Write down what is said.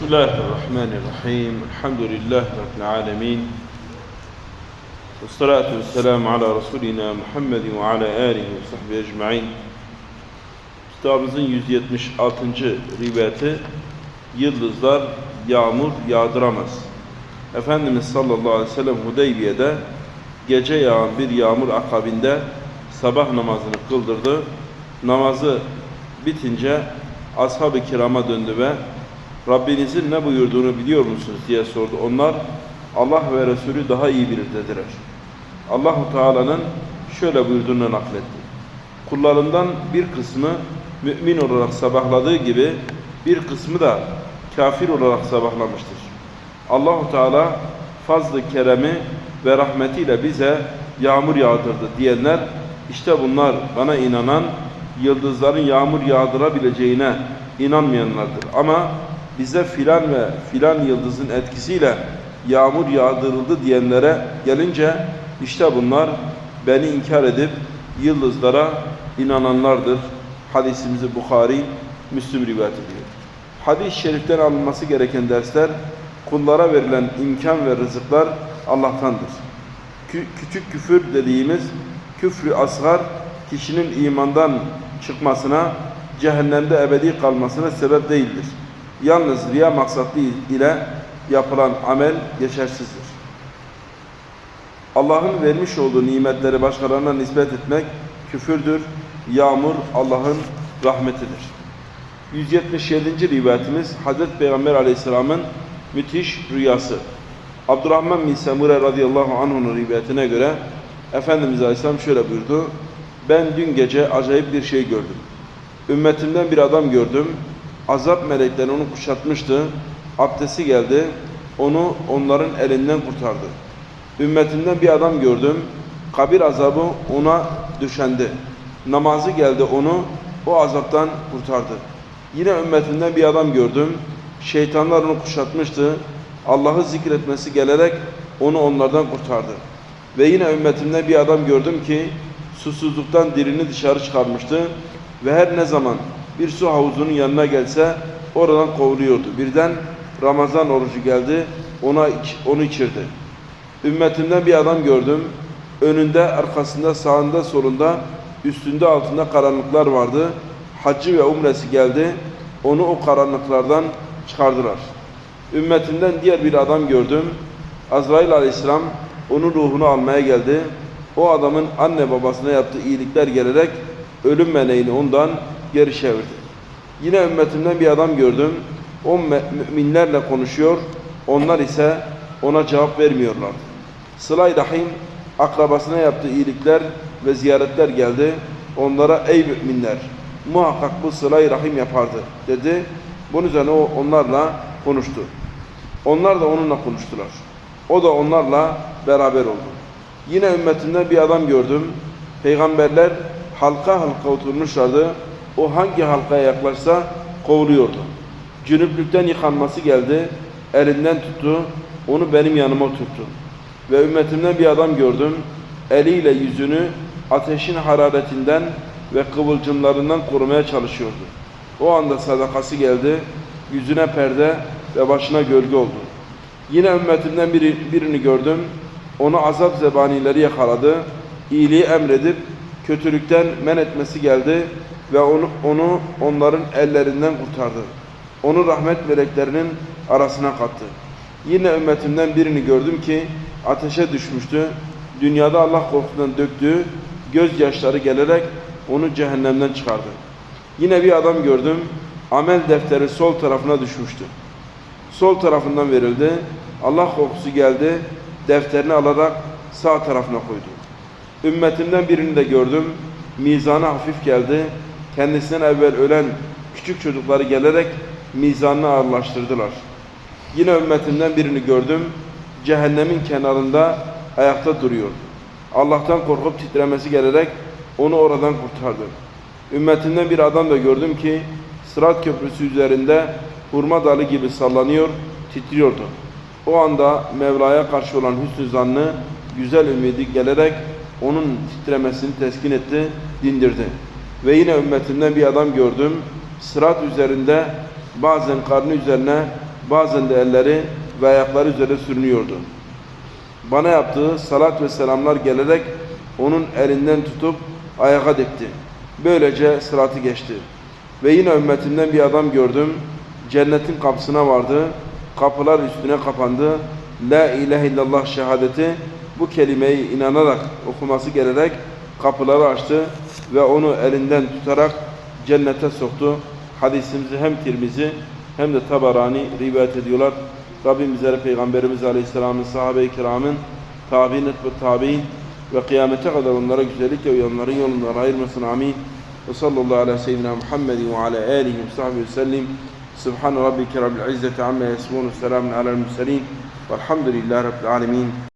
بسم الله الرحمن الرحيم الحمد لله رب العالمين والصلاة والسلام على Resulina Muhammed ve ala alihi ve sahbihi ecmaîn. Kitabımızın 176. rivayeti Yıldızlar yağmur yağdıramaz. Efendimiz sallallahu aleyhi ve sellem Hudeybiye'de gece yağan bir yağmur akabinde sabah namazını kıldırdı. Namazı bitince ashab-ı kirama döndü ve Rabbinizin ne buyurduğunu biliyor musunuz diye sordu. Onlar Allah ve Resulü daha iyi bilir dediler. Allahu Teala'nın şöyle buyurduğunu nakletti. Kullarından bir kısmı mümin olarak sabahladığı gibi bir kısmı da kafir olarak sabahlamıştır. Allahu Teala fazlı keremi ve rahmetiyle bize yağmur yağdırdı diyenler işte bunlar bana inanan yıldızların yağmur yağdırabileceğine inanmayanlardır. Ama bize filan ve filan yıldızın etkisiyle yağmur yağdırıldı diyenlere gelince işte bunlar beni inkar edip yıldızlara inananlardır. Hadisimizi Bukhari, Müslüm rivayet ediyor. Hadis-i şeriften alınması gereken dersler kullara verilen imkan ve rızıklar Allah'tandır. Kü küçük küfür dediğimiz küfrü asgar kişinin imandan çıkmasına, cehennemde ebedi kalmasına sebep değildir. Yalnız riya maksatlı ile yapılan amel geçersizdir. Allah'ın vermiş olduğu nimetleri başkalarına nispet etmek küfürdür. Yağmur Allah'ın rahmetidir. 177. rivayetimiz Hazreti Peygamber Aleyhisselam'ın müthiş rüyası. Abdurrahman bin Semure radıyallahu anh'un rivayetine göre Efendimiz Aleyhisselam şöyle buyurdu. Ben dün gece acayip bir şey gördüm. Ümmetimden bir adam gördüm. Azap melekleri onu kuşatmıştı. Abdesti geldi. Onu onların elinden kurtardı. Ümmetimden bir adam gördüm. Kabir azabı ona düşendi. Namazı geldi onu o azaptan kurtardı. Yine ümmetinden bir adam gördüm. Şeytanlar onu kuşatmıştı. Allah'ı zikretmesi gelerek onu onlardan kurtardı. Ve yine ümmetimden bir adam gördüm ki susuzluktan dilini dışarı çıkarmıştı ve her ne zaman bir su havuzunun yanına gelse oradan kovuluyordu. Birden Ramazan orucu geldi, ona onu içirdi. Ümmetimden bir adam gördüm. Önünde, arkasında, sağında, solunda, üstünde, altında karanlıklar vardı. Hacı ve umresi geldi. Onu o karanlıklardan çıkardılar. Ümmetimden diğer bir adam gördüm. Azrail aleyhisselam onun ruhunu almaya geldi. O adamın anne babasına yaptığı iyilikler gelerek ölüm meleğini ondan geri çevirdi. Yine ümmetimden bir adam gördüm. O müminlerle konuşuyor. Onlar ise ona cevap vermiyorlardı. Sıla-i Rahim akrabasına yaptığı iyilikler ve ziyaretler geldi. Onlara ey müminler muhakkak bu sıla-i rahim yapardı dedi. Bunun üzerine o onlarla konuştu. Onlar da onunla konuştular. O da onlarla beraber oldu. Yine ümmetinden bir adam gördüm. Peygamberler halka halka oturmuşlardı. O hangi halkaya yaklaşsa kovuluyordu. Cünüplükten yıkanması geldi. Elinden tuttu. Onu benim yanıma oturttu. Ve ümmetimden bir adam gördüm. Eliyle yüzünü ateşin hararetinden ve kıvılcımlarından korumaya çalışıyordu. O anda sadakası geldi. Yüzüne perde ve başına gölge oldu. Yine ümmetimden biri, birini gördüm. Onu azap zebanileri yakaladı. İyiliği emredip kötülükten men etmesi geldi ve onu, onu onların ellerinden kurtardı. Onu rahmet meleklerinin arasına kattı. Yine ümmetimden birini gördüm ki ateşe düşmüştü. Dünyada Allah korkusundan döktüğü gözyaşları gelerek onu cehennemden çıkardı. Yine bir adam gördüm. Amel defteri sol tarafına düşmüştü. Sol tarafından verildi. Allah korkusu geldi. Defterini alarak sağ tarafına koydu. Ümmetimden birini de gördüm. Mizana hafif geldi. Kendisinden evvel ölen küçük çocukları gelerek mizanını ağırlaştırdılar. Yine ümmetimden birini gördüm. Cehennemin kenarında ayakta duruyordu. Allah'tan korkup titremesi gelerek onu oradan kurtardı. Ümmetinden bir adam da gördüm ki Sırat Köprüsü üzerinde hurma dalı gibi sallanıyor, titriyordu. O anda Mevla'ya karşı olan hüsnü zannı, güzel ümidi gelerek onun titremesini teskin etti, dindirdi. Ve yine ümmetinden bir adam gördüm. Sırat üzerinde bazen karnı üzerine, bazen de elleri ve ayakları üzerine sürünüyordu. Bana yaptığı salat ve selamlar gelerek onun elinden tutup ayağa dikti. Böylece sıratı geçti. Ve yine ümmetimden bir adam gördüm. Cennetin kapısına vardı. Kapılar üstüne kapandı. La ilahe illallah şehadeti bu kelimeyi inanarak okuması gelerek kapıları açtı ve onu elinden tutarak cennete soktu. Hadisimizi hem Tirmizi hem de Tabarani rivayet ediyorlar. Rabbim bizlere Peygamberimiz Aleyhisselam'ın sahabe-i kiramın tabi'in ve tabi'in ve kıyamete kadar onlara güzellikle uyanların yolundan ayırmasın amin. Ve sallallahu ala seyyidina Muhammedin ve ala alihi ve sahbihi ve sellim. Subhan rabbike rabbil izzeti amma yasifun. Selamun alel murselin. Velhamdülillahi rabbil alemin.